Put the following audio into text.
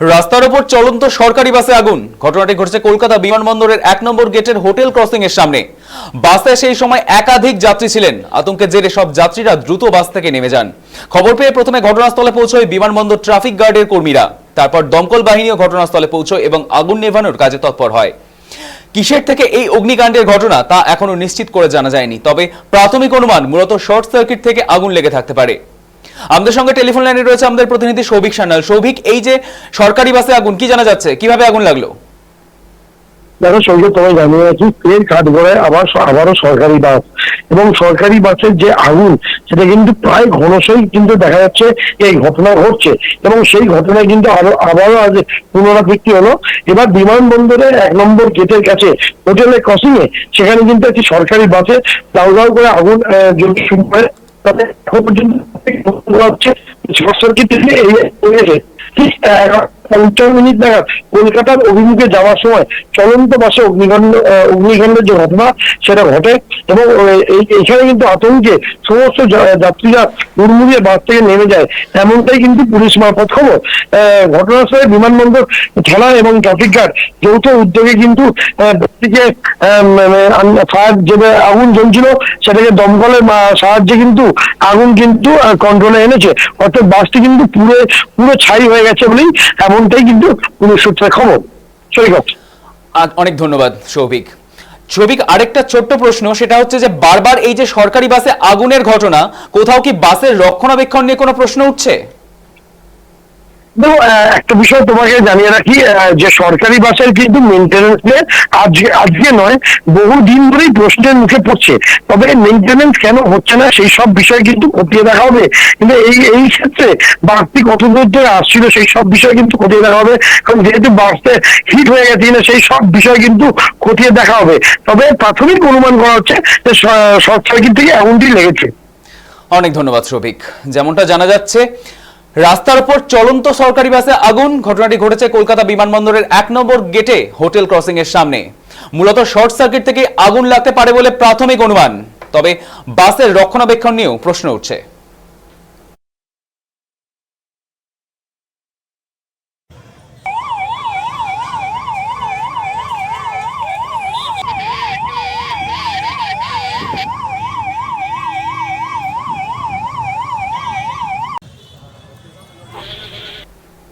রাস্তার ওপর চলন্ত সরকারি বাসে আগুন। ঘটনাটি ঘটেছে কলকাতা বিমানবন্দরের এক নম্বর গেটের হোটেল ক্রসিং এর সামনে। বাসে সেই সময় একাধিক যাত্রী ছিলেন। আতঙ্কের জেরে সব যাত্রীরা দ্রুত বাস থেকে নেমে যান। খবর পেয়ে প্রথমে ঘটনাস্থলে পৌঁছয় বিমানবন্দর ট্রাফিক গার্ডের কর্মীরা। তারপর দমকল বাহিনীও ঘটনাস্থলে পৌঁছয় এবং আগুন নেভানোর কাজে তৎপর হয়। কিসের থেকে এই অগ্নিকাণ্ডের ঘটনা তা এখনও নিশ্চিত করে জানা যায়নি। তবে প্রাথমিক অনুমান, মূলত শর্ট সার্কিট থেকে আগুন লেগে থাকতে পারে। আমাদের সঙ্গে টেলিফোন লাইনে রয়েছে আমাদের প্রতিনিধি সৌভিক সান্যাল। সৌভিক, এই যে সরকারি বাসে আগুন, কি জানা যাচ্ছে? কীভাবে আগুন লাগল? দেখো সঙ্গে তোমায় জানিয়ে রাখি ফের কাঠগড়ায় আবার আবারও সরকারি বাস। এবং সরকারি বাসের যে আগুন, সেটা কিন্তু প্রায় ঘনশই কিন্তু দেখা যাচ্ছে এই ঘটনা ঘটছে। এবং সেই ঘটনায় কিন্তু আরও আবারও আজ পুনরাবৃত্তি হলো। এবার বিমানবন্দরের এক নম্বর গেটের কাছে হোটেলের ক্রসিং এ, সেখানে কিন্তু একটি সরকারি বাসে দাউ দাউ করে আগুন শুরু করে। তবে এখন পর্যন্ত হচ্ছে সার্কিট থেকে হয়েছে ঠিক পঞ্চাশ মিনিট নাগাদ কলকাতার অভিমুখে যাওয়ার সময় চলন্ত বাসে অগ্নিকাণ্ড অগ্নিকাণ্ডের যে ঘটনা, সেটা ঘটে। এবং এইখানে কিন্তু আতঙ্কে সমস্ত যাত্রীরা হুড়মুড়িয়ে বাস থেকে নেমে যায়। এমনটাই কিন্তু পুলিশ মারফত খবর। ঘটনাস্থলে বিমানবন্দর থানা এবং ট্রাফিক গার্ড যৌথ উদ্যোগে কিন্তু ব্যক্তিকে ফায়ার যে আগুন জ্বলছিল, সেটাকে দমকলের সাহায্যে কিন্তু আগুন কিন্তু কন্ট্রোলে এনেছে। অর্থাৎ বাসটি কিন্তু পুরো পুরো ছাই হয়ে গেছে বলেই এমনটাই কিন্তু পুলিশ সূত্রে খবর। সৈকত অনেক ধন্যবাদ, সৌভিক। সৌভিক আরেকটা ছোট্ট প্রশ্ন, সেটা হচ্ছে যে বারবার এই যে সরকারি বাসে আগুনের ঘটনা, কোথাও কি বাসের রক্ষণাবেক্ষণ নিয়ে কোনো প্রশ্ন উঠছে? একটা বিষয় তোমাকে জানিয়ে রাখি যে সরকারি বাসের কিন্তু মেনটেন্যান্স নিয়ে আজকে আজকে নয়, বহু দিন ধরেই প্রশ্নের মুখে পড়ছে। তবে মেনটেন্যান্স কেন হচ্ছে না, সেই সব বিষয় কিন্তু খতিয়ে দেখা হবে। কিন্তু এই এই ক্ষেত্রে বাসটি কত দূর ধরে আসছিল, সেই সব বিষয় কিন্তু খতিয়ে দেখা হবে। কারণ যেহেতু বাসতে হিট হয়ে গেছে কিনা সেই সব বিষয় কিন্তু খতিয়ে দেখা হবে। তবে প্রাথমিক অনুমান করা হচ্ছে যে শর্ট সার্কিট থেকে এমনটি লেগেছে অনেক ধন্যবাদ সৌভিক যেমনটা জানা যাচ্ছে রাস্তার উপর চলন্ত সরকারি বাসে আগুন। ঘটনাটি ঘটেছে কলকাতা বিমানবন্দরের এক নম্বর গেটে, হোটেল ক্রসিং এর সামনে। মূলত শর্ট সার্কিট থেকে আগুন লাগতে পারে বলে প্রাথমিক অনুমান। তবে বাসের রক্ষণাবেক্ষণ নিয়েও প্রশ্ন উঠছে।